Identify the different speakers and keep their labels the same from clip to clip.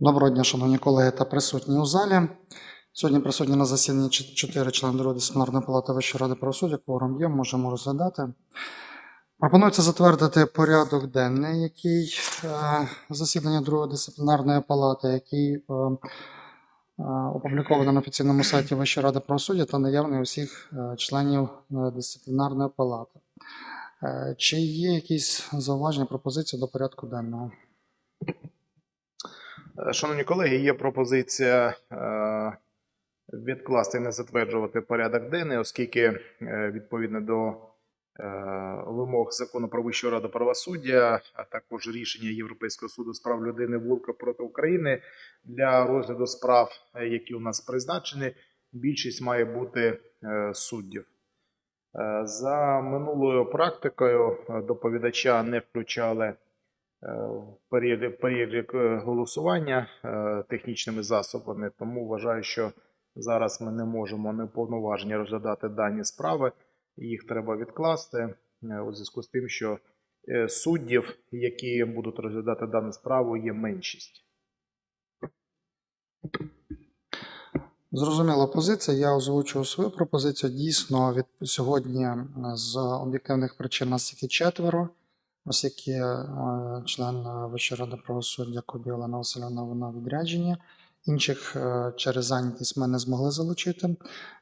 Speaker 1: Доброго дня, шановні колеги та присутні у залі. Сьогодні присутні на засіданні чот- чотири члени другої дисциплінарної палати Вищої ради правосуддя. Кворум є, можемо розглядати. Пропонується затвердити порядок денний, який е, засідання другої дисциплінарної палати, який е, е, опублікований на офіційному сайті Вищої ради правосуддя та наявний у всіх е, членів дисциплінарної палати. Чи є якісь зауваження, пропозиції до порядку денного?
Speaker 2: Е, Шановні колеги, є пропозиція е, відкласти і не затверджувати порядок денний, оскільки е, відповідно до вимог закону про Вищу раду правосуддя, а також рішення Європейського суду з прав людини Вулка проти України для розгляду справ, які у нас призначені, більшість має бути суддів. За минулою практикою доповідача не включали в перелік, перелік е, голосування е, технічними засобами, тому вважаю, що зараз ми не можемо неповноважені розглядати дані справи. Їх треба відкласти е, у зв'язку з тим, що е, суддів, які будуть розглядати дану справу, є меншість.
Speaker 1: Зрозуміла позиція. Я озвучую свою пропозицію. Дійсно, від сьогодні е, з об'єктивних причин нас тільки четверо, оскільки е, член Вищої ради правосуддя Олена Васильівна вона в відрядженні. Інших е, через зайнятість ми не змогли залучити.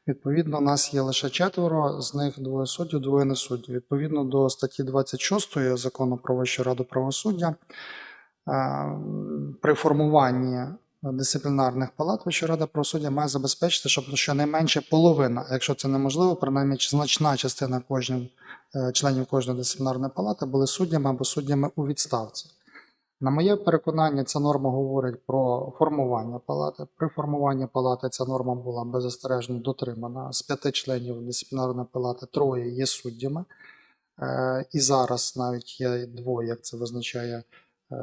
Speaker 1: Відповідно, у нас є лише четверо, з них двоє суддів, двоє не судді. Відповідно до статті 26 закону про Вищу раду правосуддя, е, при формуванні дисциплінарних палат Вища рада правосуддя має забезпечити, щоб щонайменше половина, якщо це неможливо, принаймні значна частина кожним, е, членів кожної дисциплінарної палати були суддями або суддями у відставці. На моє переконання, ця норма говорить про формування палати. При формуванні палати ця норма була беззастережно дотримана. З п'яти членів дисциплінарної палати троє є суддями. Е, І зараз навіть є двоє, як це визначає е,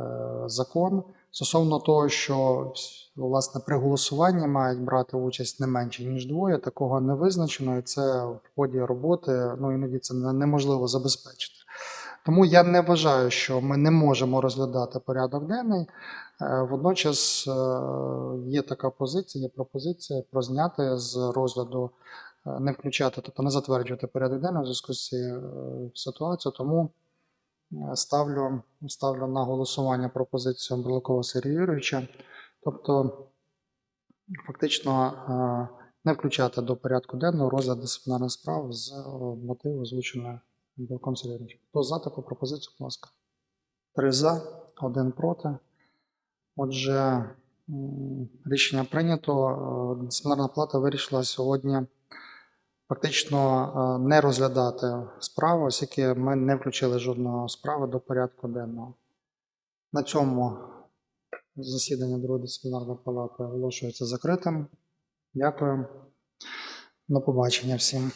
Speaker 1: закон. Стосовно того, що власне при голосуванні мають брати участь не менше ніж двоє, такого не визначено, і це в ході роботи ну іноді це неможливо забезпечити. Тому я не вважаю, що ми не можемо розглядати порядок денний. Е, Водночас е, є така позиція, є пропозиція про зняти з розгляду, е, не включати, тобто не затверджувати порядок денний в зв'язку з цією ситуацією. Тому Ставлю, ставлю на голосування пропозицію Бурлакова Сергія Юрійовича. Тобто, фактично е, не включати до порядку денного розгляд дисциплінарних справ з е, мотиву озвученої Бурлаком Сергієм Хто за таку пропозицію, будь ласка? Три за, один проти. Отже, рішення прийнято. Е, Дисциплінарна плата вирішила сьогодні фактично е, не розглядати справу, оскільки ми не включили жодної справи до порядку денного. На цьому засідання другої дисциплінарної палати оголошується закритим. Дякую. До побачення всім.